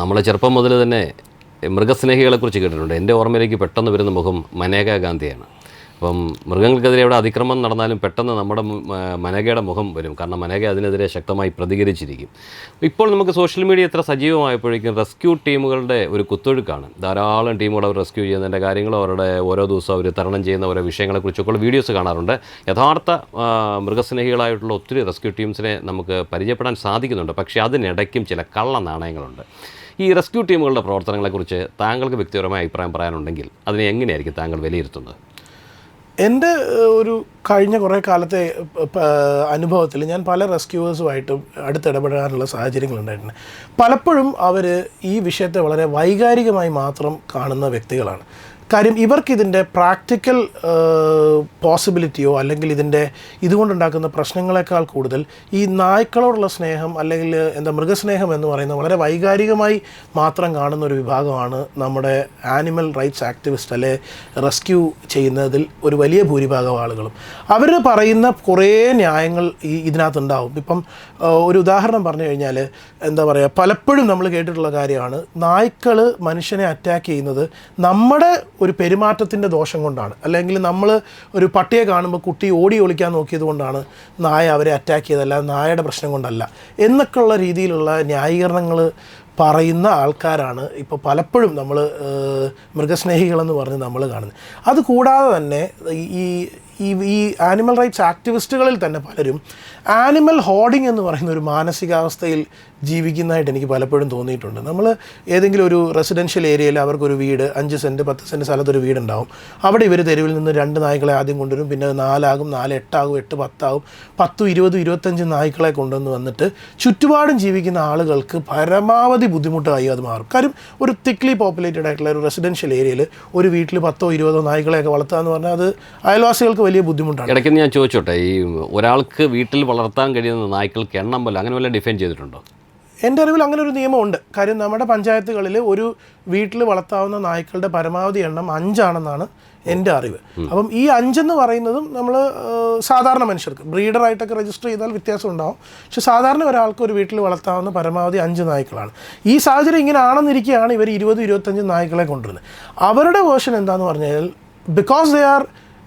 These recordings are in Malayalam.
നമ്മൾ ചെറുപ്പം മുതൽ തന്നെ മൃഗസ്നേഹികളെക്കുറിച്ച് കേട്ടിട്ടുണ്ട്. എന്റെ ഓർമ്മയിലേക്ക് പെട്ടെന്ന് വരുന്ന മുഖം മനേക ഗാന്ധിയാണ്. അപ്പം മൃഗങ്ങൾക്കെതിരെ എവിടെ അതിക്രമം നടന്നാലും പെട്ടെന്ന് നമ്മുടെ മനേകയുടെ മുഖം വരും. കാരണം മനേക അതിനെതിരെ ശക്തമായി പ്രതികരിച്ചിരിക്കും. ഇപ്പോൾ നമുക്ക് സോഷ്യൽ മീഡിയ എത്ര സജീവമായപ്പോഴേക്കും റെസ്ക്യൂ ടീമുകളുടെ ഒരു കുത്തൊഴുക്കാണ്. ധാരാളം ടീമുകൾ അവർ റെസ്ക്യൂ ചെയ്യുന്നതിന്റെ കാര്യങ്ങളും അവരുടെ ഓരോ ദിവസവും അവർ തരണം ചെയ്യുന്ന ഓരോ വിഷയങ്ങളെക്കുറിച്ചൊക്കെയുള്ള വീഡിയോസ് കാണാറുണ്ട്. യഥാർത്ഥ മൃഗസ്നേഹികളായിട്ടുള്ള ഒത്തിരി റെസ്ക്യൂ ടീംസിനെ നമുക്ക് പരിചയപ്പെടാൻ സാധിക്കുന്നുണ്ട്. പക്ഷേ അതിനിടയ്ക്കും ചില കള്ള നാണയങ്ങളുണ്ട് ഈ റെസ്ക്യൂ ടീമുകളുടെ പ്രവർത്തനങ്ങളെക്കുറിച്ച് താങ്കൾക്ക് വ്യക്തിപരമായ അഭിപ്രായം പറയാനുണ്ടെങ്കിൽ അതിനെ എങ്ങനെയായിരിക്കും താങ്കൾ വിലയിരുത്തുന്നത്? എന്റെ ഒരു കഴിഞ്ഞ കുറേ കാലത്തെ അനുഭവത്തിൽ ഞാൻ പല റെസ്ക്യൂവേഴ്സുമായിട്ടും അടുത്തിടപെടാനുള്ള സാഹചര്യങ്ങളുണ്ടായിട്ടുണ്ട് പലപ്പോഴും അവർ ഈ വിഷയത്തെ വളരെ വൈകാരികമായി മാത്രം കാണുന്ന വ്യക്തികളാണ്. കാര്യം ഇവർക്ക് ഇതിന്റെ പ്രാക്ടിക്കൽ പോസിബിലിറ്റിയോ അല്ലെങ്കിൽ ഇതിന്റെ ഇതുകൊണ്ടുണ്ടാക്കുന്ന പ്രശ്നങ്ങളെക്കാൾ കൂടുതൽ ഈ നായ്ക്കളോടുള്ള സ്നേഹം അല്ലെങ്കിൽ എന്താ മൃഗസ്നേഹം എന്ന് പറയുന്നത് വളരെ വൈകാരികമായി മാത്രം കാണുന്ന ഒരു വിഭാഗമാണ് നമ്മുടെ ആനിമൽ റൈറ്റ്സ് ആക്ടിവിസ്റ്റ് അല്ലെ റെസ്ക്യൂ ചെയ്യുന്നതിൽ ഒരു വലിയ ഭൂരിഭാഗം ആളുകളും. അവർ പറയുന്ന കുറേ ന്യായങ്ങൾ ഈ ഇതിനകത്തുണ്ടാവും. ഇപ്പം ഒരു ഉദാഹരണം പറഞ്ഞു കഴിഞ്ഞാൽ എന്താ പറയുക പലപ്പോഴും നമ്മൾ കേട്ടിട്ടുള്ള കാര്യമാണ് നായ്ക്കൾ മനുഷ്യനെ അറ്റാക്ക് ചെയ്യുന്നത് നമ്മുടെ ഒരു പെരുമാറ്റത്തിന്റെ ദോഷം കൊണ്ടാണ്. അല്ലെങ്കിൽ നമ്മൾ ഒരു പട്ടിയെ കാണുമ്പോൾ കുട്ടി ഓടി ഒളിക്കാൻ നോക്കിയത് കൊണ്ടാണ് നായ അവരെ അറ്റാക്ക് ചെയ്തല്ല നായയുടെ പ്രശ്നം കൊണ്ടല്ല. എന്നൊക്കെയുള്ള രീതിയിലുള്ള ന്യായീകരണങ്ങൾ പറയുന്ന ആൾക്കാരാണ് ഇപ്പോൾ പലപ്പോഴും നമ്മൾ മൃഗസ്നേഹികളെന്ന് പറഞ്ഞ് നമ്മൾ കാണുന്നത്. അതുകൂടാതെ തന്നെ ഈ ഈ ഈ ആനിമൽ റൈറ്റ്സ് ആക്ടിവിസ്റ്റുകളിൽ തന്നെ പലരും ആനിമൽ ഹോർഡിംഗ് എന്ന് പറയുന്ന ഒരു മാനസികാവസ്ഥയിൽ ജീവിക്കുന്നതായിട്ട് എനിക്ക് പലപ്പോഴും തോന്നിയിട്ടുണ്ട്. നമ്മൾ ഏതെങ്കിലും ഒരു റെസിഡൻഷ്യൽ ഏരിയയിൽ അവർക്കൊരു വീട് അഞ്ച് സെന്റ് പത്ത് സെന്റ് സ്ഥലത്തൊരു വീടുണ്ടാവും. അവിടെ ഇവർ തെരുവിൽ നിന്ന് രണ്ട് നായ്ക്കളെ ആദ്യം കൊണ്ടുവരും. പിന്നെ നാലാകും നാല് എട്ടാകും എട്ട് പത്താകും പത്തും ഇരുപതും ഇരുപത്തഞ്ച് നായ്ക്കളെ കൊണ്ടുവന്ന് വന്നിട്ട് ചുറ്റുപാടും ജീവിക്കുന്ന ആളുകൾക്ക് പരമാവധി ബുദ്ധിമുട്ടായി അത് മാറും. കാര്യം ഒരു തിക്ലി പോപ്പുലേറ്റഡ് ആയിട്ടുള്ള ഒരു റെസിഡൻഷ്യൽ ഏരിയയിൽ ഒരു വീട്ടിൽ പത്തോ ഇരുപതോ നായ്ക്കളെയൊക്കെ വളർത്തുക എന്ന് പറഞ്ഞാൽ അത് അയൽവാസികൾക്ക് വലിയ ബുദ്ധിമുട്ടാണ്. ഇടയ്ക്ക് ഞാൻ ചോദിച്ചോട്ടെ ഈ ഒരാൾക്ക് വീട്ടിൽ വളർത്താൻ കഴിയുന്ന നായ്ക്കൾക്ക് എണ്ണം പോലെ അങ്ങനെ വല്ല ഡിഫൈൻ ചെയ്തിട്ടുണ്ടോ? എന്റെ അറിവിൽ അങ്ങനെ ഒരു നിയമമുണ്ട്. കാര്യം നമ്മുടെ പഞ്ചായത്തുകളിൽ ഒരു വീട്ടിൽ വളർത്താവുന്ന നായ്ക്കളുടെ പരമാവധി എണ്ണം അഞ്ചാണെന്നാണ് എന്റെ അറിവ്. അപ്പം ഈ അഞ്ചെന്ന് പറയുന്നതും നമ്മൾ സാധാരണ മനുഷ്യർക്ക് ബ്രീഡറായിട്ടൊക്കെ രജിസ്റ്റർ ചെയ്താൽ വ്യത്യാസം ഉണ്ടാവും. പക്ഷെ സാധാരണ ഒരാൾക്ക് ഒരു വീട്ടിൽ വളർത്താവുന്ന പരമാവധി അഞ്ച് നായ്ക്കളാണ്. ഈ സാഹചര്യം ഇങ്ങനെ ആണെന്നിരിക്കുകയാണ് ഇവർ ഇരുപത് ഇരുപത്തഞ്ച് നായ്ക്കളെ കൊണ്ടുവരുന്നത്. അവരുടെ വേർഷൻ എന്താണെന്ന് പറഞ്ഞാൽ ബിക്കോസ് ദേ ആർ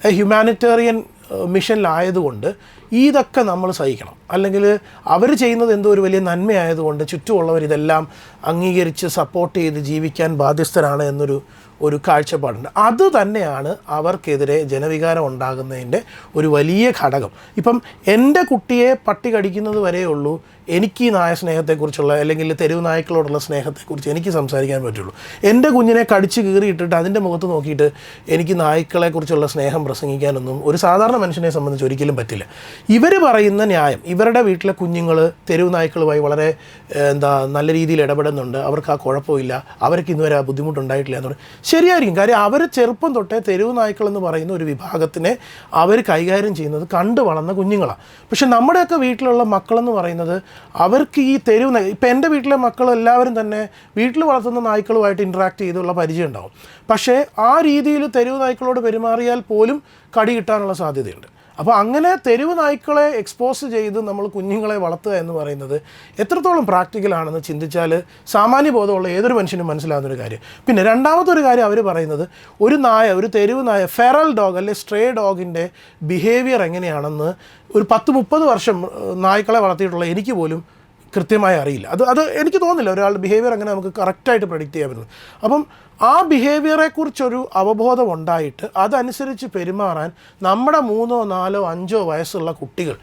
ഹ്യൂമാനിറ്റേറിയൻ മിഷനിലായതുകൊണ്ട് ഇതൊക്കെ നമ്മൾ സഹിക്കണം. അല്ലെങ്കിൽ അവർ ചെയ്യുന്നത് എന്തോ ഒരു വലിയ നന്മയായതുകൊണ്ട് ചുറ്റുമുള്ളവർ ഇതെല്ലാം അംഗീകരിച്ച് സപ്പോർട്ട് ചെയ്ത് ജീവിക്കാൻ ബാധ്യസ്ഥരാണ് എന്നൊരു ഒരു കാഴ്ചപ്പാടുണ്ട്. അത് തന്നെയാണ് അവർക്കെതിരെ ജനവികാരം ഉണ്ടാകുന്നതിന്റെ ഒരു വലിയ ഘടകം. ഇപ്പം എന്റെ കുട്ടിയെ പട്ടി കടിക്കുന്നത് വരെയുള്ളൂ. എനിക്ക് ഈ നായ സ്നേഹത്തെക്കുറിച്ചുള്ള അല്ലെങ്കിൽ തെരുവ് നായ്ക്കളോടുള്ള സ്നേഹത്തെക്കുറിച്ച് എനിക്ക് സംസാരിക്കാൻ പറ്റുള്ളൂ. എന്റെ കുഞ്ഞിനെ കടിച്ച് കീറിയിട്ടിട്ട് അതിന്റെ മുഖത്ത് നോക്കിയിട്ട് എനിക്ക് നായ്ക്കളെക്കുറിച്ചുള്ള സ്നേഹം പ്രസംഗിക്കാനൊന്നും ഒരു സാധാരണ മനുഷ്യനെ സംബന്ധിച്ച് ഒരിക്കലും പറ്റില്ല. ഇവർ പറയുന്ന ന്യായം ഇവരുടെ വീട്ടിലെ കുഞ്ഞുങ്ങൾ തെരുവ് നായ്ക്കളുമായി വളരെ എന്താ നല്ല രീതിയിൽ ഇടപെടുന്നുണ്ട്. അവർക്ക് ആ കുഴപ്പമില്ല. അവർക്ക് ഇന്നുവരെ ആ ബുദ്ധിമുട്ടുണ്ടായിട്ടില്ല എന്ന് പറഞ്ഞു ശരിയായിരിക്കും. കാര്യം അവർ ചെറുപ്പം തൊട്ടേ തെരുവ് നായ്ക്കൾ എന്ന് പറയുന്ന ഒരു വിഭാഗത്തിനെ അവർ കൈകാര്യം ചെയ്യുന്നത് കണ്ടു വളർന്ന കുഞ്ഞുങ്ങളാണ് പക്ഷെ നമ്മുടെയൊക്കെ വീട്ടിലുള്ള മക്കളെന്ന് പറയുന്നത് അവർക്ക് ഈ തെരുവ് ഇപ്പം എന്റെ വീട്ടിലെ മക്കൾ എല്ലാവരും തന്നെ വീട്ടിൽ വളർത്തുന്ന നായ്ക്കളുമായിട്ട് ഇൻട്രാക്ട് ചെയ്തുള്ള പരിചയം ഉണ്ടാവും. പക്ഷേ ആ രീതിയിൽ തെരുവ് നായ്ക്കളോട് പെരുമാറിയാൽ പോലും കടി കിട്ടാനുള്ള സാധ്യതയുണ്ട്. അപ്പോൾ അങ്ങനെ തെരുവ് നായ്ക്കളെ എക്സ്പോസ് ചെയ്ത് നമ്മൾ കുഞ്ഞുങ്ങളെ വളർത്തുക എന്ന് പറയുന്നത് എത്രത്തോളം പ്രാക്ടിക്കലാണെന്ന് ചിന്തിച്ചാൽ സാമാന്യ ബോധമുള്ള ഏതൊരു മനുഷ്യനും മനസ്സിലാകുന്നൊരു കാര്യം. പിന്നെ രണ്ടാമത്തെ ഒരു കാര്യം അവർ പറയുന്നത് ഒരു നായ ഒരു തെരുവ് നായ ഫെറൽ ഡോഗ് അല്ലെ സ്ട്രേ ഡോഗിന്റെ ബിഹേവിയർ എങ്ങനെയാണെന്ന് ഒരു പത്ത് മുപ്പത് വർഷം നായ്ക്കളെ വളർത്തിയിട്ടുള്ള എനിക്ക് പോലും കൃത്യമായി അറിയില്ല. അത് അത് എനിക്ക് തോന്നുന്നില്ല ഒരാളുടെ ബിഹേവിയർ അങ്ങനെ നമുക്ക് കറക്റ്റായിട്ട് പ്രഡിക്റ്റ് ചെയ്യാൻ പറ്റുന്നത്. അപ്പം ആ ബിഹേവിയറെ കുറിച്ചൊരു അവബോധം ഉണ്ടായിട്ട് അതനുസരിച്ച് പെരുമാറാൻ നമ്മുടെ മൂന്നോ നാലോ അഞ്ചോ വയസ്സുള്ള കുട്ടികൾ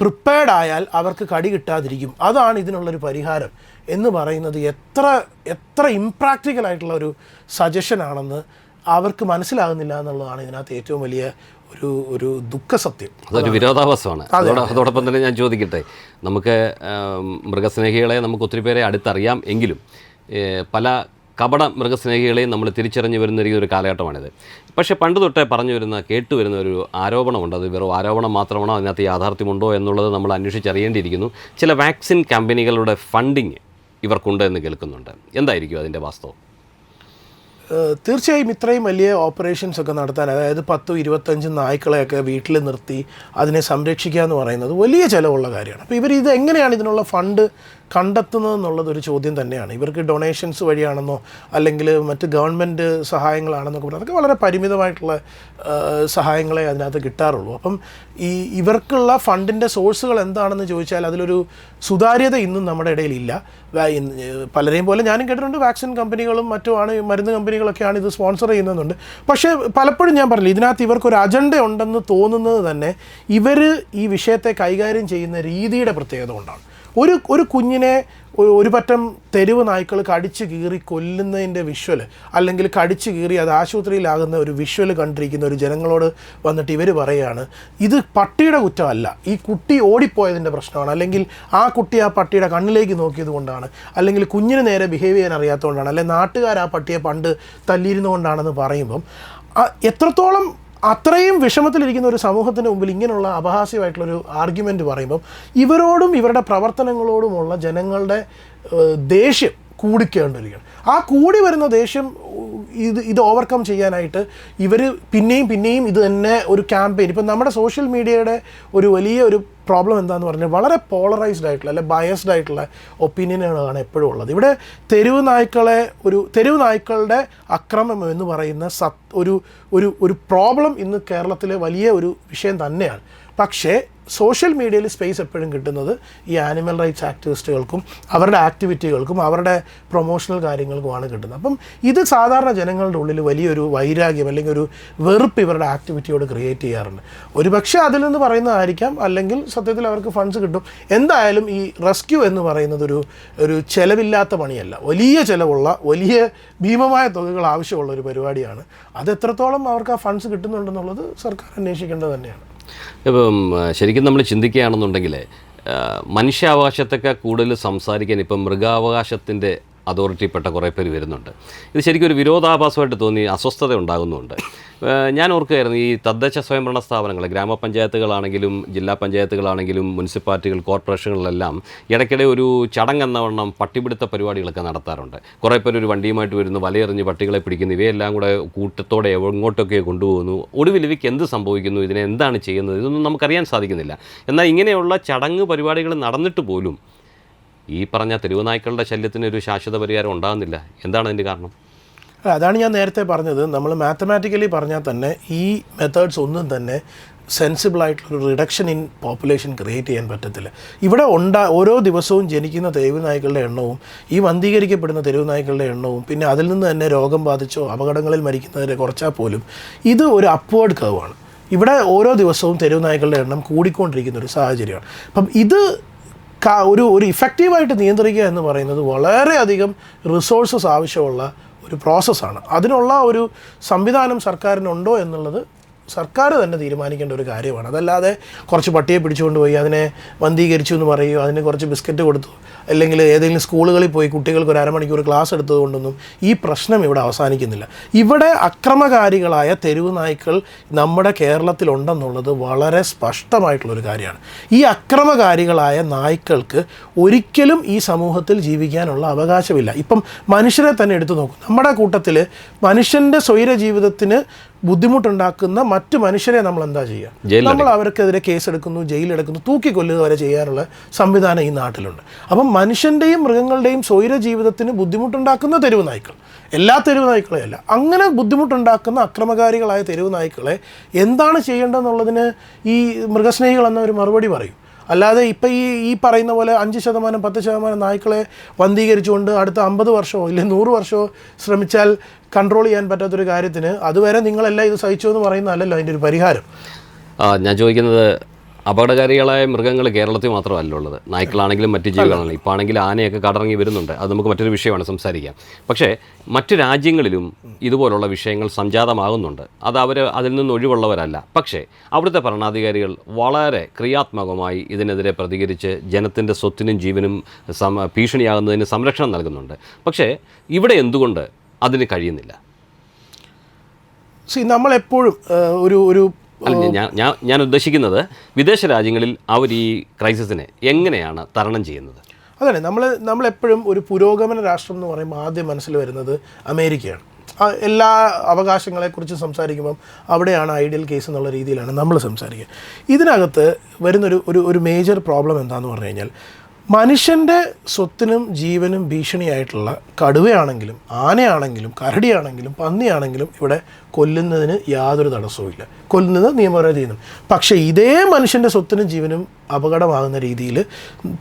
പ്രിപ്പയർഡ് ആയാൽ അവർക്ക് കടി കിട്ടാതിരിക്കും. അതാണ് ഇതിനുള്ളൊരു പരിഹാരം എന്ന് പറയുന്നത് എത്ര എത്ര ഇംപ്രാക്റ്റിക്കൽ ആയിട്ടുള്ള ഒരു സജഷനാണെന്ന് അവർക്ക് മനസ്സിലാകുന്നില്ല എന്നുള്ളതാണ് ഇതിനകത്ത് ഏറ്റവും വലിയ ഒരു ഒരു ദുഃഖസത്യം. അതൊരു വിരോധാഭാസമാണ്. അതോടെ അതോടൊപ്പം തന്നെ ഞാൻ ചോദിക്കട്ടെ നമുക്ക് മൃഗസ്നേഹികളെ നമുക്ക് ഒത്തിരി പേരെ അടുത്തറിയാം എങ്കിലും പല കപട മൃഗസ്നേഹികളെയും നമ്മൾ തിരിച്ചറിഞ്ഞു വരുന്ന ഒരു കാലഘട്ടമാണിത്. പക്ഷേ പണ്ട് തൊട്ടേ പറഞ്ഞു വരുന്ന കേട്ടു വരുന്ന ഒരു ആരോപണമുണ്ട്. അത് വെറും ആരോപണം മാത്രമാണോ? അതിനകത്ത് യാഥാർത്ഥ്യമുണ്ടോ എന്നുള്ളത് നമ്മൾ അന്വേഷിച്ചറിയേണ്ടിയിരിക്കുന്നു. ചില വാക്സിൻ കമ്പനികളുടെ ഫണ്ടിങ് ഇവർക്കുണ്ട് എന്ന് കേൾക്കുന്നുണ്ട്. എന്തായിരിക്കും അതിന്റെ വാസ്തവം? തീർച്ചയായും ഇത്രയും വലിയ ഓപ്പറേഷൻസ് ഒക്കെ നടത്താൻ അതായത് പത്തും ഇരുപത്തഞ്ചും നായ്ക്കളെയൊക്കെ വീട്ടിൽ നിർത്തി അതിനെ സംരക്ഷിക്കുക എന്ന് പറയുന്നത് വലിയ ചിലവുള്ള കാര്യമാണ്. അപ്പോൾ ഇവർ ഇത് എങ്ങനെയാണ് ഇതിനുള്ള ഫണ്ട് കണ്ടെത്തുന്നത് എന്നുള്ളത് ഒരു ചോദ്യം തന്നെയാണ്. ഇവർക്ക് ഡൊണേഷൻസ് വഴിയാണെന്നോ അല്ലെങ്കിൽ മറ്റ് ഗവൺമെന്റ് സഹായങ്ങളാണെന്നൊക്കെ പറഞ്ഞാൽ അതൊക്കെ വളരെ പരിമിതമായിട്ടുള്ള സഹായങ്ങളെ അതിനകത്ത് കിട്ടാറുള്ളൂ. അപ്പം ഈ ഇവർക്കുള്ള ഫണ്ടിന്റെ സോഴ്സുകൾ എന്താണെന്ന് ചോദിച്ചാൽ അതിലൊരു സുതാര്യത ഇന്നും നമ്മുടെ ഇടയിലില്ല. പലരെയും പോലെ ഞാനും കേട്ടിട്ടുണ്ട് വാക്സിൻ കമ്പനികളും മറ്റുമാണ് മരുന്ന് കമ്പനികളൊക്കെയാണ് ഇത് സ്പോൺസർ ചെയ്യുന്നുണ്ട് പക്ഷേ പലപ്പോഴും ഞാൻ പറഞ്ഞില്ല ഇതിനകത്ത് ഇവർക്കൊരു അജണ്ട ഉണ്ടെന്ന് തോന്നുന്നത് തന്നെ ഇവർ ഈ വിഷയത്തെ കൈകാര്യം ചെയ്യുന്ന രീതിയുടെ പ്രത്യേകത കൊണ്ടാണ്. ഒരു ഒരു കുഞ്ഞിനെ ഒരു പറ്റം തെരുവ് നായ്ക്കൾ കടിച്ച് കീറി കൊല്ലുന്നതിന്റെ വിഷ്വൽ അല്ലെങ്കിൽ കടിച്ച് കീറി അത് ആശുപത്രിയിലാകുന്ന ഒരു വിഷ്വൽ കണ്ടിരിക്കുന്ന ഒരു ജനങ്ങളോട് വന്നിട്ട് ഇവർ പറയുകയാണ് ഇത് പട്ടിയുടെ കുറ്റമല്ല. ഈ കുട്ടി ഓടിപ്പോയതിന്റെ പ്രശ്നമാണ്. അല്ലെങ്കിൽ ആ കുട്ടി ആ പട്ടിയുടെ കണ്ണിലേക്ക് നോക്കിയത് കൊണ്ടാണ്. അല്ലെങ്കിൽ കുഞ്ഞിന് നേരെ ബിഹേവ് ചെയ്യാൻ അറിയാത്തതുകൊണ്ടാണ്. അല്ലെങ്കിൽ നാട്ടുകാർ ആ പട്ടിയെ പണ്ട് തല്ലിയിരുന്നുകൊണ്ടാണെന്ന് പറയുമ്പം എത്രത്തോളം അത്രയും വിഷമത്തിലിരിക്കുന്ന ഒരു സമൂഹത്തിന് മുമ്പിൽ ഇങ്ങനെയുള്ള അപഹാസ്യമായിട്ടുള്ളൊരു ആർഗ്യുമെന്റ് പറയുമ്പം ഇവരോടും ഇവരുടെ പ്രവർത്തനങ്ങളോടുമുള്ള ജനങ്ങളുടെ ദേഷ്യം കൂടിക്കേണ്ടിരിക്കുകയാണ് ആ കൂടി വരുന്ന ദേഷ്യം ഇത് ഇത് ഓവർകം ചെയ്യാനായിട്ട് ഇവർ പിന്നെയും പിന്നെയും ഇത് തന്നെ ഒരു ക്യാമ്പയിൻ ഇപ്പം നമ്മുടെ സോഷ്യൽ മീഡിയയുടെ ഒരു വലിയ ഒരു പ്രോബ്ലം എന്താണെന്ന് പറഞ്ഞാൽ വളരെ പോളറൈസ്ഡ് ആയിട്ടുള്ള അല്ലെ ബയസ്ഡ് ആയിട്ടുള്ള ഒപ്പീനിയനുകളാണ് എപ്പോഴും ഉള്ളത്. ഇവിടെ തെരുവ് നായ്ക്കളെ ഒരു തെരുവ് നായ്ക്കളുടെ അക്രമം എന്ന് പറയുന്ന സത് ഒരു ഒരു ഒരു പ്രോബ്ലം ഇന്ന് കേരളത്തിലെ വലിയ ഒരു വിഷയം തന്നെയാണ്. പക്ഷേ സോഷ്യൽ മീഡിയയിൽ സ്പേസ് എപ്പോഴും കിട്ടുന്നത് ഈ ആനിമൽ റൈറ്റ്സ് ആക്ടിവിസ്റ്റുകൾക്കും അവരുടെ ആക്ടിവിറ്റികൾക്കും അവരുടെ പ്രൊമോഷണൽ കാര്യങ്ങൾക്കുമാണ് കിട്ടുന്നത്. അപ്പം ഇത് സാധാരണ ജനങ്ങളുടെ ഉള്ളിൽ വലിയൊരു വൈരാഗ്യം അല്ലെങ്കിൽ ഒരു വെറുപ്പ് ഇവരുടെ ആക്ടിവിറ്റിയോട് ക്രിയേറ്റ് ചെയ്യാറുണ്ട്. ഒരുപക്ഷെ അതിൽ നിന്ന് പറയുന്നതായിരിക്കാം അല്ലെങ്കിൽ സത്യത്തിൽ അവർക്ക് ഫണ്ട്സ് കിട്ടും. എന്തായാലും ഈ റെസ്ക്യൂ എന്ന് പറയുന്നത് ഒരു ഒരു ചിലവില്ലാത്ത പണിയല്ല. വലിയ ചിലവുള്ള വലിയ ഭീമമായ തുകകൾ ആവശ്യമുള്ള ഒരു പരിപാടിയാണ്. അത് എത്രത്തോളം അവർക്ക് ആ ഫണ്ട്സ് കിട്ടുന്നുണ്ടെന്നുള്ളത് സർക്കാർ അന്വേഷിക്കേണ്ടത് തന്നെയാണ്. ഇപ്പം ശരിക്കും നമ്മൾ ചിന്തിക്കുകയാണെന്നുണ്ടെങ്കിൽ മനുഷ്യാവകാശത്തൊക്കെ കൂടുതൽ സംസാരിക്കാൻ ഇപ്പം മൃഗാവകാശത്തിന്റെ അതോറിറ്റിപ്പെട്ട കുറേ പേര് വരുന്നുണ്ട്. ഇത് ശരിക്കും ഒരു വിരോധാഭാസമായിട്ട് തോന്നി അസ്വസ്ഥത ഉണ്ടാകുന്നുണ്ട്. ഞാൻ ഓർക്കുകയായിരുന്നു ഈ തദ്ദേശ സ്വയംഭരണ സ്ഥാപനങ്ങൾ ഗ്രാമപഞ്ചായത്തുകളാണെങ്കിലും ജില്ലാ പഞ്ചായത്തുകളാണെങ്കിലും മുനിസിപ്പാലിറ്റികൾ കോർപ്പറേഷനുകളിലെല്ലാം ഇടയ്ക്കിടെ ഒരു ചടങ്ങ് ചടങ്ങെന്നവണ്ണം പട്ടിപിടുത്ത പരിപാടികളൊക്കെ നടത്താറുണ്ട്. കുറേ പേര് ഒരു വണ്ടിയുമായിട്ട് വരുന്നു വലയെറിഞ്ഞ് പട്ടികളെ പിടിക്കുന്നു ഇവയെല്ലാം കൂടെ കൂട്ടത്തോടെ എങ്ങോട്ടൊക്കെ കൊണ്ടുപോകുന്നു. ഒടുവിൽ ഇവയ്ക്ക് എന്ത് സംഭവിക്കുന്നു ഇതിനെ എന്താണ് ചെയ്യുന്നത് ഇതൊന്നും നമുക്കറിയാൻ സാധിക്കുന്നില്ല. എന്നാൽ ഇങ്ങനെയുള്ള ചടങ്ങ് പരിപാടികൾ നടന്നിട്ട് പോലും ഈ പറഞ്ഞ തെരുവുനായ്ക്കളുടെ ശല്യത്തിന് ഒരു ശാശ്വത പരിഹാരം ഉണ്ടാകുന്നില്ല. എന്താണ് അതിന്റെ കാരണം? അതാണ് ഞാൻ നേരത്തെ പറഞ്ഞത്. നമ്മൾ മാത്തമാറ്റിക്കലി പറഞ്ഞാൽ തന്നെ ഈ മെത്തേഡ്സ് ഒന്നും തന്നെ സെൻസിബിൾ ആയിട്ടുള്ള ഒരു റിഡക്ഷൻ ഇൻ പോപ്പുലേഷൻ ക്രിയേറ്റ് ചെയ്യാൻ പറ്റത്തില്ല. ഇവിടെ ഉണ്ടാ ഓരോ ദിവസവും ജനിക്കുന്ന തെരുവ് നായ്ക്കളുടെ എണ്ണവും ഈ വന്ധീകരിക്കപ്പെടുന്ന തെരുവ് നായ്ക്കളുടെ എണ്ണവും പിന്നെ അതിൽ നിന്ന് തന്നെ രോഗം ബാധിച്ചോ അപകടങ്ങളിൽ മരിക്കുന്നവരെ കുറച്ചാൽ പോലും ഇത് ഒരു അപ്വേർഡ് കർവാണ് ഇവിടെ ഓരോ ദിവസവും തെരുവ് നായ്ക്കളുടെ എണ്ണം കൂടിക്കൊണ്ടിരിക്കുന്ന ഒരു സാഹചര്യമാണ്. അപ്പം ഇത് ഒരു ഒരു ഇഫക്റ്റീവായിട്ട് നിയന്ത്രിക്കുക എന്ന് പറയുന്നത് വളരെയധികം റിസോഴ്സസ് ആവശ്യമുള്ള ഒരു പ്രോസസ്സാണ് അതിനുള്ള ഒരു സംവിധാനം സർക്കാരിനുണ്ടോ എന്നുള്ളത് സർക്കാർ തന്നെ തീരുമാനിക്കേണ്ട ഒരു കാര്യമാണ്. അതല്ലാതെ കുറച്ച് പട്ടിയെ പിടിച്ചുകൊണ്ട് പോയി അതിനെ വന്ധീകരിച്ചു എന്ന് പറയുകയോ അതിന് കുറച്ച് ബിസ്ക്കറ്റ് കൊടുത്തു അല്ലെങ്കിൽ ഏതെങ്കിലും സ്കൂളുകളിൽ പോയി കുട്ടികൾക്ക് ഒരു അരമണിക്കൂർ ക്ലാസ് എടുത്തതുകൊണ്ടൊന്നും ഈ പ്രശ്നം ഇവിടെ അവസാനിക്കുന്നില്ല. ഇവിടെ അക്രമകാരികളായ തെരുവ് നായ്ക്കൾ നമ്മുടെ കേരളത്തിലുണ്ടെന്നുള്ളത് വളരെ സ്പഷ്ടമായിട്ടുള്ളൊരു കാര്യമാണ്. ഈ അക്രമകാരികളായ നായ്ക്കൾക്ക് ഒരിക്കലും ഈ സമൂഹത്തിൽ ജീവിക്കാനുള്ള അവകാശമില്ല. ഇപ്പം മനുഷ്യരെ തന്നെ എടുത്തു നോക്കും. നമ്മുടെ കൂട്ടത്തിൽ മനുഷ്യന്റെ സ്വൈര ജീവിതത്തിന് ബുദ്ധിമുട്ടുണ്ടാക്കുന്ന മറ്റു മനുഷ്യരെ നമ്മൾ എന്താ ചെയ്യുക നമ്മൾ അവർക്കെതിരെ കേസെടുക്കുന്നു ജയിലെടുക്കുന്നു തൂക്കിക്കൊല്ലുക വരെ ചെയ്യാനുള്ള സംവിധാനം ഈ നാട്ടിലുണ്ട്. അപ്പം മനുഷ്യന്റെയും മൃഗങ്ങളുടെയും സ്വൈര ജീവിതത്തിന് ബുദ്ധിമുട്ടുണ്ടാക്കുന്ന തെരുവ് നായ്ക്കൾ എല്ലാ തെരുവ് നായ്ക്കളെയല്ല അങ്ങനെ ബുദ്ധിമുട്ടുണ്ടാക്കുന്ന അക്രമകാരികളായ തെരുവ് നായ്ക്കളെ എന്താണ് ചെയ്യേണ്ടതെന്നുള്ളതിന് ഈ മൃഗസ്നേഹികൾ എന്ന ഒരു മറുപടി പറയും. അല്ലാതെ ഇപ്പം ഈ ഈ പറയുന്ന പോലെ അഞ്ച് ശതമാനം പത്ത് ശതമാനം നായ്ക്കളെ വന്ധീകരിച്ചുകൊണ്ട് അടുത്ത അമ്പത് വർഷമോ ഇല്ലെങ്കിൽ നൂറ് വർഷമോ ശ്രമിച്ചാൽ കൺട്രോൾ ചെയ്യാൻ പറ്റാത്തൊരു കാര്യത്തിന് അതുവരെ നിങ്ങളെല്ലാം ഇത് സഹിച്ചു എന്ന് പറയുന്നതല്ലല്ലോ അതിന്റെ ഒരു പരിഹാരം. ഞാൻ ചോദിക്കുന്നത് അപകടകാരികളായ മൃഗങ്ങൾ കേരളത്തിൽ മാത്രമല്ല ഉള്ളത്. നായ്ക്കളാണെങ്കിലും മറ്റ് ജീവികളാണെങ്കിലും. ഇപ്പോൾ ആണെങ്കിൽ ആനയൊക്കെ കടറങ്ങി വരുന്നുണ്ട്. അത് നമുക്ക് മറ്റൊരു വിഷയമാണ് സംസാരിക്കാം. പക്ഷേ മറ്റു രാജ്യങ്ങളിലും ഇതുപോലുള്ള വിഷയങ്ങൾ സംജാതമാകുന്നുണ്ട്. അത് അവർ അതിൽ നിന്ന് ഒഴിവുള്ളവരല്ല. പക്ഷേ അവിടുത്തെ ഭരണാധികാരികൾ വളരെ ക്രിയാത്മകമായി ഇതിനെതിരെ പ്രതികരിച്ച് ജനത്തിന്റെ സ്വത്തിനും ജീവനും സമ ഭീഷണിയാകുന്നതിന് സംരക്ഷണം നൽകുന്നുണ്ട്. പക്ഷേ ഇവിടെ എന്തുകൊണ്ട് അതിന് കഴിയുന്നില്ല? സി നമ്മളെപ്പോഴും ഒരു ഒരു ഞാൻ ഞാൻ ഞാൻ ഉദ്ദേശിക്കുന്നത് വിദേശ രാജ്യങ്ങളിൽ അവർ ഈ ക്രൈസിസിനെ എങ്ങനെയാണ് തരണം ചെയ്യുന്നത്? അതന്നെ നമ്മൾ നമ്മളെപ്പോഴും ഒരു പുരോഗമന രാഷ്ട്രം എന്ന് പറയുമ്പോൾ ആദ്യം മനസ്സിൽ വരുന്നത് അമേരിക്കയാണ്. എല്ലാ അവകാശങ്ങളെക്കുറിച്ച് സംസാരിക്കുമ്പം അവിടെയാണ് ഐഡിയൽ കേസ് എന്നുള്ള രീതിയിലാണ് നമ്മൾ സംസാരിക്കുക. ഇതിനകത്ത് വരുന്നൊരു ഒരു ഒരു മേജർ പ്രോബ്ലം എന്താണെന്ന് പറഞ്ഞു കഴിഞ്ഞാൽ മനുഷ്യന്റെ സ്വത്തിനും ജീവനും ഭീഷണിയായിട്ടുള്ള കടുവയാണെങ്കിലും ആനയാണെങ്കിലും കരടിയാണെങ്കിലും പന്നിയാണെങ്കിലും ഇവിടെ കൊല്ലുന്നതിന് യാതൊരു തടസ്സവുമില്ല. കൊല്ലുന്നത് നിയമപരമായി ചെയ്യുന്നു. പക്ഷേ ഇതേ മനുഷ്യന്റെ സ്വത്തിനും ജീവനും അപകടമാകുന്ന രീതിയിൽ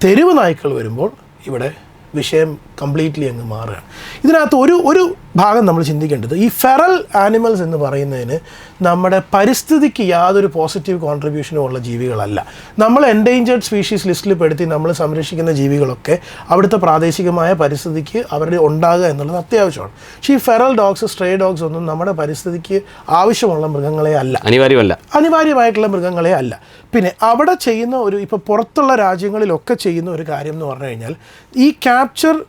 തെരുവ് നായ്ക്കൾ വരുമ്പോൾ ഇവിടെ വിഷയം കംപ്ലീറ്റ്ലി അങ്ങ് മാറുകയാണ്. ഇതിനകത്ത് ഒരു ഒരു ഭാഗം നമ്മൾ ചിന്തിക്കേണ്ടത്. ഈ ഫെറൽ ആനിമൽസ് എന്ന് പറയുന്നതിന് നമ്മുടെ പരിസ്ഥിതിക്ക് യാതൊരു പോസിറ്റീവ് കോൺട്രിബ്യൂഷനും ഉള്ള ജീവികളല്ല. നമ്മൾ എൻഡേഞ്ചേർഡ് സ്പീഷീസ് ലിസ്റ്റിൽ പെടുത്തി നമ്മൾ സംരക്ഷിക്കുന്ന ജീവികളൊക്കെ അവിടുത്തെ പ്രാദേശികമായ പരിസ്ഥിതിക്ക് അവരുടെ ഉണ്ടാകുക എന്നുള്ളത് അത്യാവശ്യമാണ്. പക്ഷേ ഈ ഫെറൽ ഡോഗ്സ് സ്ട്രേ ഡോഗ്സ് ഒന്നും നമ്മുടെ പരിസ്ഥിതിക്ക് ആവശ്യമുള്ള മൃഗങ്ങളെ അല്ല. അനിവാര്യമല്ല അനിവാര്യമായിട്ടുള്ള മൃഗങ്ങളെ അല്ല. പിന്നെ അവിടെ ചെയ്യുന്ന ഒരു ഇപ്പോൾ പുറത്തുള്ള രാജ്യങ്ങളിലൊക്കെ ചെയ്യുന്ന ഒരു കാര്യം എന്ന് പറഞ്ഞു കഴിഞ്ഞാൽ ഈ capture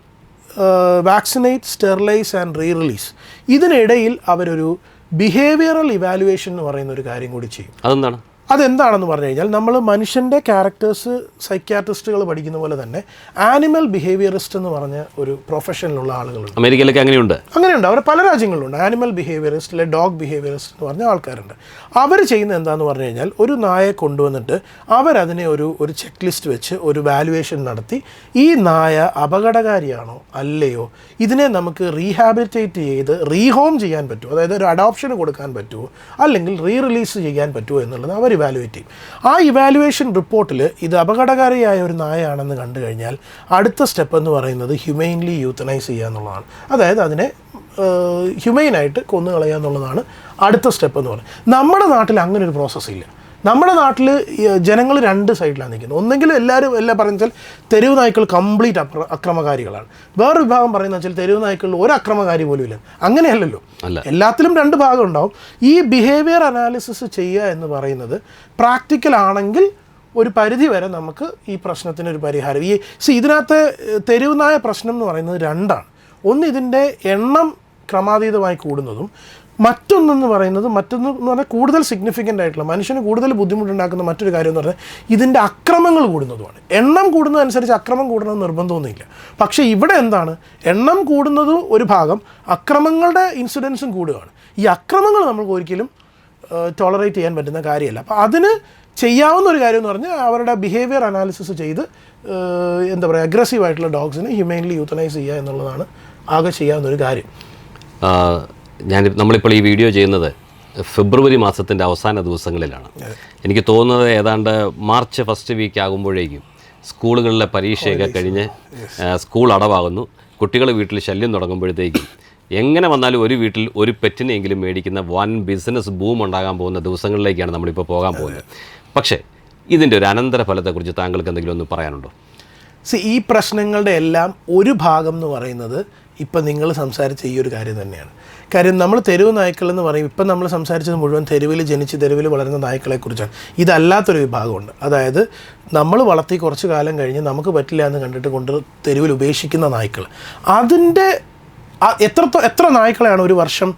vaccinate sterilise and re release ഇതിനിടയിൽ അവരൊരു ബിഹേവിയറൽ ഇവാലുവേഷൻ എന്ന് പറയുന്ന ഒരു കാര്യം കൂടി ചെയ്യും. അതെന്താണ്? അതെന്താണെന്ന് പറഞ്ഞു കഴിഞ്ഞാൽ നമ്മൾ മനുഷ്യന്റെ ക്യാരക്ടേഴ്സ് സൈക്യാട്രിസ്റ്റുകൾ പഠിക്കുന്ന പോലെ തന്നെ ആനിമൽ ബിഹേവിയറിസ്റ്റ് എന്ന് പറഞ്ഞ ഒരു പ്രൊഫഷനിലുള്ള ആളുകളുണ്ട്. അമേരിക്കയിലൊക്കെ അങ്ങനെയുണ്ട്. അങ്ങനെയുണ്ട്. അവർ പല രാജ്യങ്ങളിലുണ്ട്. ആനിമൽ ബിഹേവിയറിസ്റ്റ് അല്ലെ ഡോഗ് ബിഹേവിയറിസ്റ്റ് എന്ന് പറഞ്ഞ ആൾക്കാരുണ്ട്. അവർ ചെയ്യുന്ന എന്താണെന്ന് പറഞ്ഞു കഴിഞ്ഞാൽ ഒരു നായയെ കൊണ്ടുവന്നിട്ട് അവരതിനെ ഒരു ഒരു ചെക്ക് ലിസ്റ്റ് വെച്ച് ഒരു വാലുവേഷൻ നടത്തി ഈ നായ അപകടകാരിയാണോ അല്ലയോ ഇതിനെ നമുക്ക് റീഹാബിലിറ്റേറ്റ് ചെയ്ത് റീഹോം ചെയ്യാൻ പറ്റുമോ? അതായത് ഒരു അഡോപ്ഷന് കൊടുക്കാൻ പറ്റുമോ? അല്ലെങ്കിൽ റീ റിലീസ് ചെയ്യാൻ പറ്റുമോ എന്നുള്ളത് അവർ ഇവാലുവേറ്റ് ചെയ്യും. ആ ഇവാലുവേഷൻ റിപ്പോർട്ടിൽ ഇത് അപകടകാരിയായ ഒരു നായയാണെന്ന് കണ്ടു കഴിഞ്ഞാൽ അടുത്ത സ്റ്റെപ്പ് എന്ന് പറയുന്നത് ഹ്യൂമെയിൻലി യൂത്തനൈസ് ചെയ്യുക എന്നുള്ളതാണ്. അതായത് അതിനെ ഹ്യൂമെയിനായിട്ട് കൊന്നു കളയുക എന്നുള്ളതാണ് അടുത്ത സ്റ്റെപ്പ് എന്ന് പറയുന്നത്. നമ്മുടെ നാട്ടിൽ അങ്ങനെ ഒരു പ്രോസസ്സ് ഇല്ല. നമ്മുടെ നാട്ടിൽ ജനങ്ങൾ രണ്ട് സൈഡിലാണ് നിൽക്കുന്നത്. ഒന്നെങ്കിൽ എല്ലാവരും എല്ലാം പറയുന്നത് വെച്ചാൽ തെരുവ് നായ്ക്കൾ കംപ്ലീറ്റ് അക്ര അക്രമകാരികളാണ്. വേറൊരു വിഭാഗം പറയുന്നത് വെച്ചാൽ തെരുവ് നായ്ക്കളിൽ ഒരു അക്രമകാരി പോലും ഇല്ല. അങ്ങനെയല്ലല്ലോ. അല്ല. എല്ലാത്തിലും രണ്ട് ഭാഗം ഉണ്ടാവും. ഈ ബിഹേവിയർ അനാലിസിസ് ചെയ്യുക എന്ന് പറയുന്നത് പ്രാക്ടിക്കൽ ആണെങ്കിൽ ഒരു പരിധി വരെ നമുക്ക് ഈ പ്രശ്നത്തിന് ഒരു പരിഹാരം. ഈ സി ഇതിനകത്ത് തെരുവ് നായ പ്രശ്നം എന്ന് പറയുന്നത് രണ്ടാണ്. ഒന്ന് ഇതിന്റെ എണ്ണം ക്രമാതീതമായി കൂടുന്നതും മറ്റൊന്നെന്ന് പറയുന്നത് മറ്റൊന്ന് എന്ന് പറഞ്ഞാൽ കൂടുതൽ സിഗ്നിഫിക്കന്റ് ആയിട്ടുള്ള മനുഷ്യന് കൂടുതൽ ബുദ്ധിമുട്ടുണ്ടാക്കുന്ന മറ്റൊരു കാര്യം എന്ന് പറഞ്ഞാൽ ഇതിന്റെ അക്രമങ്ങൾ കൂടുന്നതുമാണ്. എണ്ണം കൂടുന്നതനുസരിച്ച് അക്രമം കൂടണമെന്ന് നിർബന്ധമൊന്നുമില്ല. പക്ഷേ ഇവിടെ എന്താണ്? എണ്ണം കൂടുന്നത് ഒരു ഭാഗം അക്രമങ്ങളുടെ ഇൻസിഡൻസും കൂടുകയാണ്. ഈ അക്രമങ്ങൾ നമുക്ക് ഒരിക്കലും ടോളറേറ്റ് ചെയ്യാൻ പറ്റുന്ന കാര്യമല്ല. അപ്പോൾ അതിന് ചെയ്യാവുന്ന ഒരു കാര്യം എന്ന് പറഞ്ഞാൽ അവരുടെ ബിഹേവിയർ അനാലിസിസ് ചെയ്ത് എന്താ പറയുക അഗ്രസീവ് ആയിട്ടുള്ള ഡോഗ്സിനെ ഹ്യൂമൻലി യൂത്തനൈസ് ചെയ്യുക എന്നുള്ളതാണ് ആകെ ചെയ്യാവുന്ന ഒരു കാര്യം. ഞാൻ നമ്മളിപ്പോൾ ഈ വീഡിയോ ചെയ്യുന്നത് ഫെബ്രുവരി മാസത്തിന്റെ അവസാന ദിവസങ്ങളിലാണ്. എനിക്ക് തോന്നുന്നത് ഏതാണ്ട് മാർച്ച് ഫസ്റ്റ് വീക്ക് ആകുമ്പോഴേക്കും സ്കൂളുകളിലെ പരീക്ഷയൊക്കെ കഴിഞ്ഞ് സ്കൂൾ അടവാകുന്നു. കുട്ടികൾ വീട്ടിൽ ശല്യം തുടങ്ങുമ്പോഴത്തേക്കും എങ്ങനെ വന്നാലും ഒരു വീട്ടിൽ ഒരു പെറ്റിനെങ്കിലും മേടിക്കുന്ന വൻ ബിസിനസ് ബൂം ഉണ്ടാകാൻ പോകുന്ന ദിവസങ്ങളിലേക്കാണ് നമ്മളിപ്പോൾ പോകാൻ പോകുന്നത്. പക്ഷേ ഇതിന്റെ ഒരു അനന്തരഫലത്തെക്കുറിച്ച് താങ്കൾക്ക് എന്തെങ്കിലും ഒന്ന് പറയാനുണ്ടോ? സി ഈ പ്രശ്നങ്ങളുടെ എല്ലാം ഒരു ഭാഗം എന്ന് പറയുന്നത് ഇപ്പം നിങ്ങൾ സംസാരിച്ച ഈ ഒരു കാര്യം തന്നെയാണ്. കാര്യം നമ്മൾ തെരുവ് നായ്ക്കൾ എന്ന് പറയും ഇപ്പം നമ്മൾ സംസാരിച്ചത് മുഴുവൻ തെരുവിൽ ജനിച്ച് തെരുവിൽ വളരുന്ന നായ്ക്കളെക്കുറിച്ചാണ് ഇതല്ലാത്തൊരു വിഭാഗമുണ്ട്. അതായത് നമ്മൾ വളർത്തി കുറച്ച് കാലം കഴിഞ്ഞ് നമുക്ക് പറ്റില്ല എന്ന് കണ്ടിട്ട് കൊണ്ട് തെരുവിൽ ഉപേക്ഷിക്കുന്ന നായ്ക്കൾ. അതിന്റെ എത്ര എത്ര നായ്ക്കളെയാണ് ഒരു വർഷം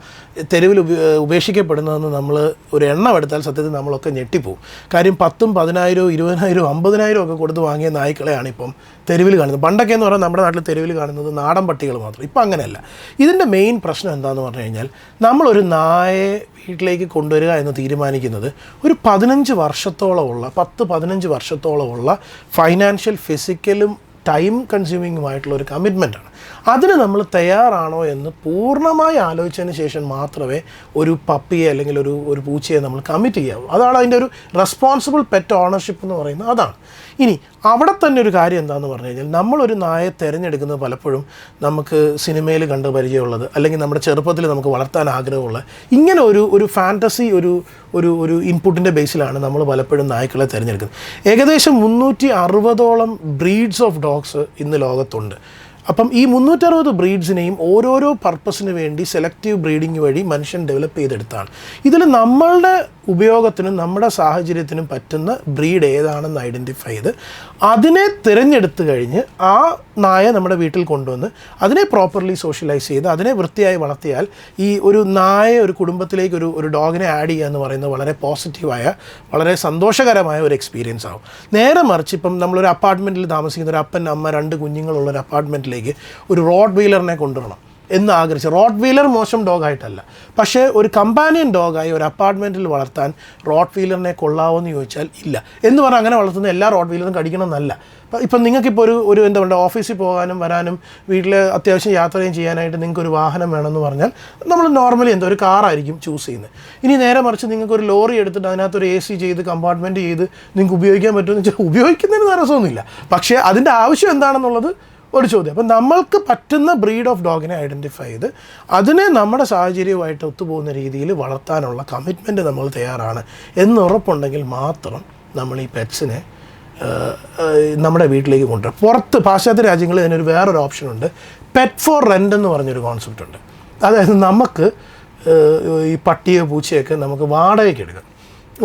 തെരുവിൽ ഉപ ഉപേക്ഷിക്കപ്പെടുന്നതെന്ന് നമ്മൾ ഒരു എണ്ണം എടുത്താൽ സത്യത്തിൽ നമ്മളൊക്കെ ഞെട്ടിപ്പോവും. കാര്യം പത്തും പതിനായിരവും ഇരുപതിനായിരവും അമ്പതിനായിരവും ഒക്കെ കൊടുത്ത് വാങ്ങിയ നായ്ക്കളെയാണ് ഇപ്പം തെരുവിൽ കാണുന്നത്. പണ്ടൊക്കെ എന്ന് പറഞ്ഞാൽ നമ്മുടെ നാട്ടിൽ തെരുവിൽ കാണുന്നത് നാടൻ പട്ടികൾ മാത്രം. ഇപ്പം അങ്ങനെയല്ല. ഇതിന്റെ മെയിൻ പ്രശ്നം എന്താണെന്ന് പറഞ്ഞു കഴിഞ്ഞാൽ നമ്മളൊരു നായയെ വീട്ടിലേക്ക് കൊണ്ടുവരിക എന്ന് തീരുമാനിക്കുന്നത് ഒരു പതിനഞ്ച് വർഷത്തോളമുള്ള പത്ത് പതിനഞ്ച് വർഷത്തോളമുള്ള ഫൈനാൻഷ്യൽ ഫിസിക്കലും ടൈം കൺസ്യൂമിങ്ങുമായിട്ടുള്ള ഒരു കമ്മിറ്റ്മെന്റാണ് അതിന് നമ്മൾ തയ്യാറാണോ എന്ന് പൂർണമായി ആലോചിച്ചതിന് ശേഷം മാത്രമേ ഒരു പപ്പിയെ അല്ലെങ്കിൽ ഒരു ഒരു പൂച്ചയെ നമ്മൾ കമ്മിറ്റ് ചെയ്യാവൂ. അതാണ് അതിന്റെ ഒരു റെസ്പോൺസിബിൾ പെറ്റ് ഓണർഷിപ്പ് എന്ന് പറയുന്നത്. അതാണ്. ഇനി അവിടെ തന്നെ ഒരു കാര്യം എന്താണെന്ന് പറഞ്ഞു കഴിഞ്ഞാൽ നമ്മളൊരു നായെ തിരഞ്ഞെടുക്കുന്നത് പലപ്പോഴും നമുക്ക് സിനിമയിൽ കണ്ട് പരിചയമുള്ളത് അല്ലെങ്കിൽ നമ്മുടെ ചെറുപ്പത്തിൽ നമുക്ക് വളർത്താൻ ആഗ്രഹമുള്ള ഇങ്ങനെ ഒരു ഒരു ഫാന്റസി ഒരു ഒരു ഒരു ഇൻപുട്ടിന്റെ ബേസിലാണ് നമ്മൾ പലപ്പോഴും നായ്ക്കളെ തിരഞ്ഞെടുക്കുന്നത്. ഏകദേശം മുന്നൂറ്റി അറുപതോളം ബ്രീഡ്സ് ഓഫ് ഡോഗ്സ് ഇന്ന് ലോകത്തുണ്ട്. അപ്പം ഈ മുന്നൂറ്ററുപത് ബ്രീഡ്സിനെയും ഓരോരോ പർപ്പസിന് വേണ്ടി സെലക്റ്റീവ് ബ്രീഡിംഗ് വഴി മനുഷ്യൻ ഡെവലപ്പ് ചെയ്തെടുത്താണ്. ഇതിൽ നമ്മളുടെ ഉപയോഗത്തിനും നമ്മുടെ സാഹചര്യത്തിനും പറ്റുന്ന ബ്രീഡ് ഏതാണെന്ന് ഐഡന്റിഫൈ ചെയ്ത് അതിനെ തിരഞ്ഞെടുത്ത് കഴിഞ്ഞ് ആ നായ നമ്മുടെ വീട്ടിൽ കൊണ്ടുവന്ന് അതിനെ പ്രോപ്പർലി സോഷ്യലൈസ് ചെയ്ത് അതിനെ വൃത്തിയായി വളർത്തിയാൽ ഈ ഒരു നായ ഒരു കുടുംബത്തിലേക്ക് ഒരു ഒരു ഡോഗിനെ ആഡ് ചെയ്യുക എന്ന് പറയുന്നത് വളരെ പോസിറ്റീവായ വളരെ സന്തോഷകരമായ ഒരു എക്സ്പീരിയൻസ് ആവും. നേരെ മറിച്ച് ഇപ്പം നമ്മളൊരു അപ്പാർട്ട്മെന്റിൽ താമസിക്കുന്ന ഒരു അപ്പൻ അമ്മ രണ്ട് കുഞ്ഞുങ്ങളുള്ള ഒരു അപ്പാർട്ട്മെന്റിലേക്ക് ഒരു റോഡ് വീലറിനെ കൊണ്ടുവരണം. എന്ന് ആഗ്രഹിച്ചു. റോട്ട് വീലർ മോശം ഡോഗായിട്ടല്ല. പക്ഷേ ഒരു കമ്പാനിയൻ ഡോഗായി ഒരു അപ്പാർട്ട്മെന്റിൽ വളർത്താൻ റോട്ട് വീലറിനെ കൊള്ളാവോ ചോദിച്ചാൽ ഇല്ല. എന്ന് പറഞ്ഞാൽ അങ്ങനെ വളർത്തുന്ന എല്ലാ റോട്ട് വീലറും കടിക്കണം എന്നല്ല ഇപ്പം നിങ്ങൾക്കിപ്പോൾ ഒരു ഒരു എന്താ പറയുക ഓഫീസിൽ പോകാനും വരാനും വീട്ടിൽ അത്യാവശ്യം യാത്രയും ചെയ്യാനായിട്ട് നിങ്ങൾക്ക് ഒരു വാഹനം വേണമെന്ന് പറഞ്ഞാൽ നമ്മൾ നോർമലി എന്താ ഒരു കാറായിരിക്കും ചൂസ് ചെയ്യുന്നത്. ഇനി നേരെ മറിച്ച് നിങ്ങൾക്ക് ഒരു ലോറി എടുത്തിട്ട് അതിനകത്ത് ഒരു എ സി ചെയ്ത് കമ്പാർട്ട്മെന്റ് ചെയ്ത് നിങ്ങൾക്ക് ഉപയോഗിക്കാൻ പറ്റുമെന്ന് വെച്ചാൽ ഉപയോഗിക്കുന്നതിന് തടസ്സമൊന്നുമില്ല. പക്ഷേ അതിന്റെ ആവശ്യം എന്താണെന്നുള്ളത് ഒരു ചോദ്യം. അപ്പം നമ്മൾക്ക് പറ്റുന്ന ബ്രീഡ് ഓഫ് ഡോഗിനെ ഐഡന്റിഫൈ ചെയ്ത് അതിനെ നമ്മുടെ സാഹചര്യവുമായിട്ട് ഒത്തുപോകുന്ന രീതിയിൽ വളർത്താനുള്ള കമ്മിറ്റ്മെന്റ് നമ്മൾ തയ്യാറാണ്. എന്ന് ഉറപ്പുണ്ടെങ്കിൽ മാത്രം നമ്മൾ ഈ പെറ്റ്സിനെ നമ്മുടെ വീട്ടിലേക്ക് കൊണ്ടുവരും പുറത്ത് പാശ്ചാത്യ രാജ്യങ്ങളിൽ ഇതിനൊരു വേറൊരു ഓപ്ഷനുണ്ട് പെറ്റ് ഫോർ റെന്റ് എന്ന് പറഞ്ഞൊരു കോൺസെപ്റ്റ് ഉണ്ട്. അതായത് നമുക്ക് ഈ പട്ടിയോ പൂച്ചയൊക്കെ നമുക്ക് വാടകയ്ക്ക് എടുക്കാം.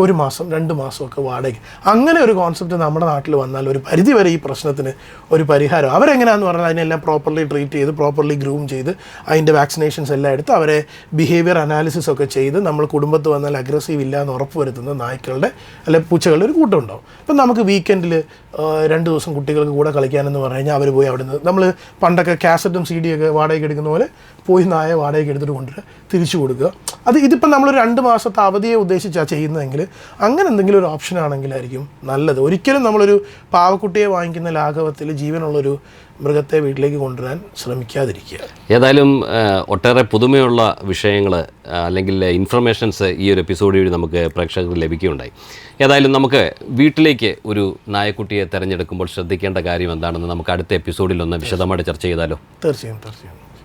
ഒരു മാസം രണ്ട് മാസമൊക്കെ വാടകയ്ക്ക്. അങ്ങനെ ഒരു കോൺസെപ്റ്റ് നമ്മുടെ നാട്ടിൽ വന്നാൽ ഒരു പരിധി വരെ ഈ പ്രശ്നത്തിന് ഒരു പരിഹാരം. അവരെങ്ങനെയാണെന്ന് പറഞ്ഞാൽ അതിനെല്ലാം പ്രോപ്പർലി ട്രീറ്റ് ചെയ്ത് പ്രോപ്പർലി ഗ്രൂം ചെയ്ത് അതിന്റെ വാക്സിനേഷൻസ് എല്ലാം എടുത്ത് അവരെ ബിഹേവിയർ അനാലിസിസ് ഒക്കെ ചെയ്ത് നമ്മൾ കുടുംബത്ത് വന്നാൽ അഗ്രസീവ് ഇല്ല എന്ന് ഉറപ്പ് വരുത്തുന്ന നായ്ക്കളുടെ അല്ലെ പൂച്ചകളുടെ ഒരു കൂട്ടം ഉണ്ടാവും. ഇപ്പം നമുക്ക് വീക്കെൻഡിൽ രണ്ട് ദിവസം കുട്ടികൾക്ക് കൂടെ കളിക്കാനെന്ന് പറഞ്ഞു കഴിഞ്ഞാൽ അവർ പോയി അവിടെ നിന്ന് നമ്മൾ പണ്ടൊക്കെ കാസറ്റും സി ഡി ഒക്കെ വാടകയ്ക്ക് എടുക്കുന്ന പോലെ പോയി നായ വാടകയ്ക്ക് എടുത്തിട്ട് കൊണ്ടുവരിക തിരിച്ചു കൊടുക്കുക. അത് ഇതിപ്പം നമ്മൾ രണ്ട് മാസത്തെ അവധിയെ ഉദ്ദേശിച്ചാണ് ചെയ്യുന്നതെങ്കിൽ അങ്ങനെ എന്തെങ്കിലും ഒരു ഓപ്ഷൻ ആണെങ്കിലായിരിക്കും നല്ലത്. ഒരിക്കലും നമ്മളൊരു പാവക്കുട്ടിയെ വാങ്ങിക്കുന്ന ലാഘവത്തിൽ ജീവനുള്ളൊരു മൃഗത്തെ വീട്ടിലേക്ക് കൊണ്ടുവരാൻ ശ്രമിക്കാതിരിക്കുക. ഏതായാലും ഒട്ടേറെ പുതുമയുള്ള വിഷയങ്ങൾ അല്ലെങ്കിൽ ഇൻഫർമേഷൻസ് ഈ ഒരു എപ്പിസോഡ് വഴി നമുക്ക് പ്രേക്ഷകർക്ക് ലഭിക്കുകയുണ്ടായി. ഏതായാലും നമുക്ക് വീട്ടിലേക്ക് ഒരു നായക്കുട്ടിയെ തിരഞ്ഞെടുക്കുമ്പോൾ ശ്രദ്ധിക്കേണ്ട കാര്യം എന്താണെന്ന് നമുക്ക് അടുത്ത എപ്പിസോഡിൽ ഒന്ന് വിശദമായിട്ട് ചർച്ച ചെയ്താലോ? തീർച്ചയായും തീർച്ചയായും.